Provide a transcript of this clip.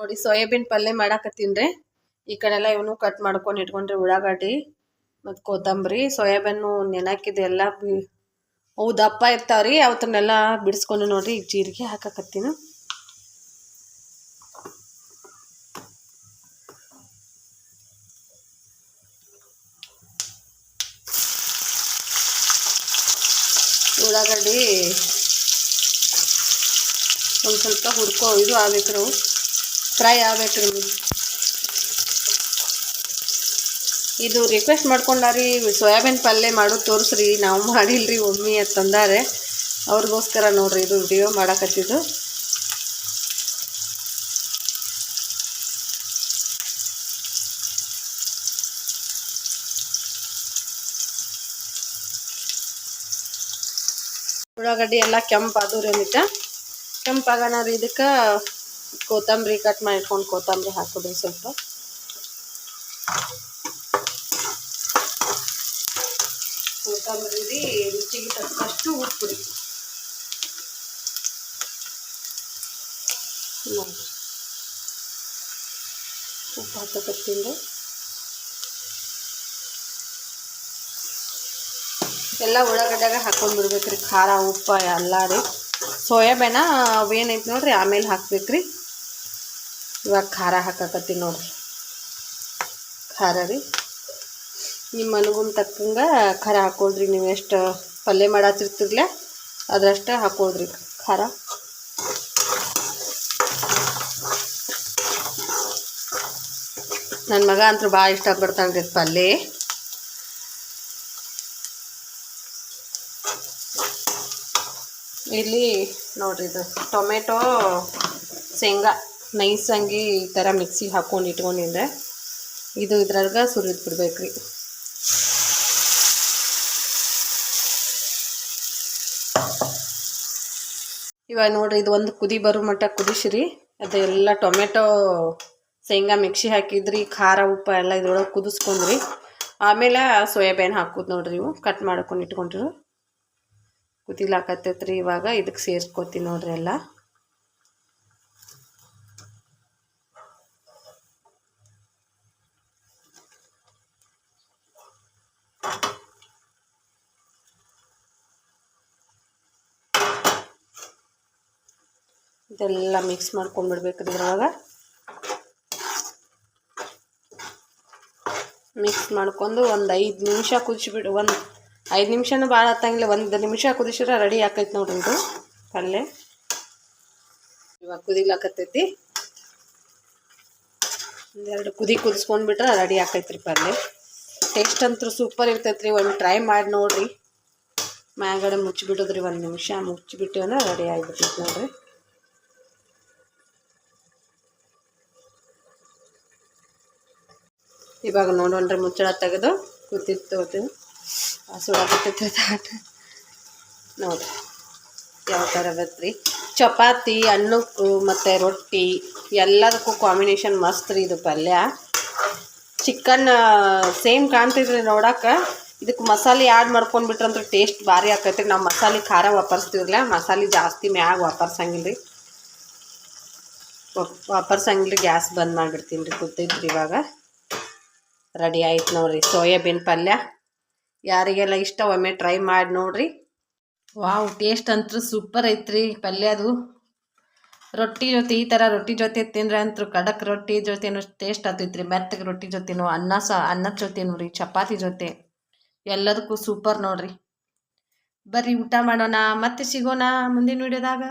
ನೋಡಿ, ಸೋಯಾಬೀನ್ ಪಲ್ಯ ಮಾಡಾಕತ್ತೀನಿ ಈ ಕಡೆ ಎಲ್ಲ ಇವನು ಕಟ್ ಮಾಡ್ಕೊಂಡು ಇಟ್ಕೊಂಡ್ರಿ ಉಳ್ಳಾಗಡ್ಡಿ ಮತ್ತು ಕೊತ್ತಂಬರಿ, ಸೋಯಾಬೀನು, ನೆನಕಿದೆ ಎಲ್ಲ ಬಿ ಅವು ದಪ್ಪ ಇರ್ತಾವ್ರಿ ಅವತ್ತನ್ನೆಲ್ಲ ಬಿಡಿಸ್ಕೊಂಡು ನೋಡ್ರಿ ಈಗ ಜೀರಿಗೆ ಹಾಕಾಕತ್ತೀನಿ. ಉಳ್ಳಾಗಡ್ಡಿ ಒಂದು ಸ್ವಲ್ಪ ಹುಡ್ಕೋ ಇದು ಆಗ್ಬೇಕ್ರಿ ಫ್ರೈ ಆಗ್ಬೇಕ್ರಿ ಇದು ರಿಕ್ವೆಸ್ಟ್ ಮಾಡ್ಕೊಂಡಾರಿ, ಸೋಯಾಬೀನ್ ಪಲ್ಯ ಮಾಡೋದು ತೋರಿಸ್ರಿ, ನಾವು ಮಾಡಿಲ್ರಿ ಒಮ್ಮೆ ಅಂತಂದಾರೆ ಅವ್ರಿಗೋಸ್ಕರ ನೋಡ್ರಿ ಇದು ವಿಡಿಯೋ ಮಾಡಕತ್ತಿದ್ದು. ಉಳ್ಳಾಗಡ್ಡಿ ಎಲ್ಲ ಕೆಂಪು ಅದು ರೀ ಮಿಟ್ಟ ಕೆಂಪಾಗಣ ರೀ ಇದಕ್ಕೆ. ಕೊತ್ತಂಬರಿ ಕಟ್ ಮಾಡಿ ಇಟ್ಕೊಂಡು ಕೊತ್ತಂಬರಿ ಹಾಕೋದ್ರಿ ಸ್ವಲ್ಪ. ಕೊತ್ತಂಬರಿ ರುಚಿಗೆ ತಕ್ಕಷ್ಟು ಉಪ್ಪು ರೀ ನೋಡ್ರಿ. ಉಪ್ಪು ಹಾಕಕತ್ತೀನಿ ಎಲ್ಲ ಉಳ್ಳಾಗಡ್ಡೆಗೆ ಹಾಕೊಂಡು ಖಾರ, ಉಪ್ಪು ಎಲ್ಲ ರೀ. ಸೋಯಾಬೇನ ಅವೇನೈತೆ ನೋಡ್ರಿ? ಆಮೇಲೆ ಹಾಕ್ಬೇಕ್ರಿ. ಇವಾಗ ಖಾರ ಹಾಕಕತ್ತೀನಿ ನೋಡ್ರಿ. ಖಾರ ರೀ. ನಿಮ್ಮ ಅನುಗುಣ ತಕ್ಕಂಗೆ ಖಾರ ಹಾಕೊಳ್ರಿ. ನೀವು ಎಷ್ಟು ಪಲ್ಯ ಮಾಡತ್ತಿರ್ತಿರ್ಲೆ ಅದರಷ್ಟೇ ಹಾಕೊಳ್ರಿ ಖಾರ. ನನ್ನ ಮಗ ಅಂತೂ ಭಾಳ ಇಷ್ಟಪಡ್ತಾನೆ ರೀ ಪಲ್ಯ. ಇಲ್ಲಿ ನೋಡ್ರಿ ಇದು ಟೊಮೆಟೊ ಶೇಂಗಾ. ನೈಸಂಗಿ ಈ ಥರ ಮಿಕ್ಸಿಗೆ ಹಾಕ್ಕೊಂಡು ಇಟ್ಕೊಂಡಿದ್ದೆ. ಇದು ಇದ್ರಾಗ ಸುರಿದು ಬಿಡ್ಬೇಕ್ರಿ. ಇವಾಗ ನೋಡ್ರಿ, ಇದು ಒಂದು ಕುದಿ ಬರೋ ಮಟ್ಟ ಕುದಿಸ್ರಿ. ಅದೆಲ್ಲ ಟೊಮೆಟೊ ಶೇಂಗಾ ಮಿಕ್ಸಿ ಹಾಕಿದ್ರಿ, ಖಾರ, ಉಪ್ಪು ಎಲ್ಲ ಇದ್ರೊಳಗೆ ಕುದಿಸ್ಕೊಂಡ್ರಿ. ಆಮೇಲೆ ಸೋಯಾಬೀನ್ ಹಾಕೋದು ನೋಡ್ರಿ ಇವು, ಕಟ್ ಮಾಡ್ಕೊಂಡು ಇಟ್ಕೊಂಡ್ರಿ. ಕುದಿಲಾಕತ್ತೈತ್ರಿ ಇವಾಗ ಇದಕ್ಕೆ ಸೇರಿಸ್ಕೊತೀನಿ ನೋಡ್ರಿ ಎಲ್ಲ. ಇದೆಲ್ಲ ಮಿಕ್ಸ್ ಮಾಡ್ಕೊಂಡ್ಬಿಡ್ಬೇಕು ಇದ್ರೊಳಗೆ. ಮಿಕ್ಸ್ ಮಾಡ್ಕೊಂಡು ಒಂದು ಐದು ನಿಮಿಷ ಕುದಿಸ್ಬಿಡು, ಒಂದು ಐದು ನಿಮಿಷನೂ ಭಾಳ ಹತ್ತಂಗಿಲ್ಲ ಒಂದು ನಿಮಿಷ ಕುದಿಸಿದ್ರೆ ರೆಡಿ ಆಕೈತೆ ನೋಡ್ರಿ ಇದು ಪಲ್ಯ ಇವಾಗ ಕುದಿಲಾಕತ್ತೈತಿ ಒಂದೆರಡು ಕುದಿ ಕುದಿಸ್ಕೊಂಡ್ಬಿಟ್ರೆ ರೆಡಿ ಆಕೈತ್ರಿ ಪಲ್ಯ ಟೇಸ್ಟ್ ಅಂತೂ ಸೂಪರ್ ಇರ್ತೈತ್ರಿ, ಒಂದು ಟ್ರೈ ಮಾಡಿ ನೋಡಿರಿ. ಮ್ಯಾಗಡೆ ಮುಚ್ಚಿಬಿಡೋದ್ರಿ ಒಂದು ನಿಮಿಷ, ಮುಚ್ಚಿಬಿಟ್ಟು ಅಂದ್ರೆ ರೆಡಿ ಆಗಿಬಿಟ್ಟೈತೆ ನೋಡಿರಿ. ಇವಾಗ ನೋಡೋಣ್ರಿ ಮುಚ್ಚಳ ತೆಗೆದು ಕೂತಿತ್ತು ಸುಡಾಕತ್ತೈತೆ ತಾಟ ನೋಡಿರಿ ಯಾವ ಥರ ಬತ್ರಿ ಚಪಾತಿ ಹಣ್ಣು ಮತ್ತು ರೊಟ್ಟಿ, ಎಲ್ಲದಕ್ಕೂ ಕಾಂಬಿನೇಷನ್ ಮಸ್ತ್ ರೀ ಇದು ಪಲ್ಯ. ಚಿಕನ್ ಸೇಮ್ ಕಾಣ್ತಿದ್ರಿ ನೋಡೋಕೆ. ಇದಕ್ಕೆ ಮಸಾಲೆ ಆ್ಯಡ್ ಮಾಡ್ಕೊಂಡ್ಬಿಟ್ರಂದ್ರೆ ಟೇಸ್ಟ್ ಭಾರಿ ಆಕೈತ್ರಿ. ನಾವು ಮಸಾಲೆ ಖಾರ ವಾಪರ್ಸ್ತೀವಲ್ಲ, ಮಸಾಲೆ ಜಾಸ್ತಿ ಮ್ಯಾಗ ವಾಪರ್ಸಂಗಿಲ್ಲ ರೀ. ವಾಪರ್ಸಂಗಿಲ್ಲ, ಗ್ಯಾಸ್ ಬಂದ್ ಮಾಡಿಬಿಡ್ತೀನಿ ರೀ ಗೊತ್ತೈತ್ರಿ ಇವಾಗ. ರೆಡಿ ಆಯ್ತು ನೋಡ್ರಿ ಸೋಯಾಬೀನ್ ಪಲ್ಯ. ಯಾರಿಗೆಲ್ಲ ಇಷ್ಟ ಒಮ್ಮೆ ಟ್ರೈ ಮಾಡಿ ನೋಡ್ರಿ. ವಾವ್ ಟೇಸ್ಟ್ ಅಂತೂ ಸೂಪರ್ ಐತ್ರಿ ಪಲ್ಯದು ರೊಟ್ಟಿ ಜೊತೆ ಈ ಥರ ರೊಟ್ಟಿ ಜೊತೆ ತಿಂದ್ರೆ ಅಂತೂ ಖಡಕ್ ರೊಟ್ಟಿ ಜೊತೆನೂ ಟೇಸ್ಟ್ ಆಗ್ತೈತ್ರಿ. ಮೆತ್ತಗೆ ರೊಟ್ಟಿ ಜೊತೆನೂ, ಅನ್ನ ಸಹ ಅನ್ನದ ಜೊತೆನೂ ರೀ, ಚಪಾತಿ ಜೊತೆ. ಎಲ್ಲದಕ್ಕೂ ಸೂಪರ್ ನೋಡ್ರಿ. ಬರ್ರಿ ಊಟ ಮಾಡೋಣ, ಮತ್ತೆ ಸಿಗೋಣ ಮುಂದಿನ ವಿಡಿಯೋದಾಗ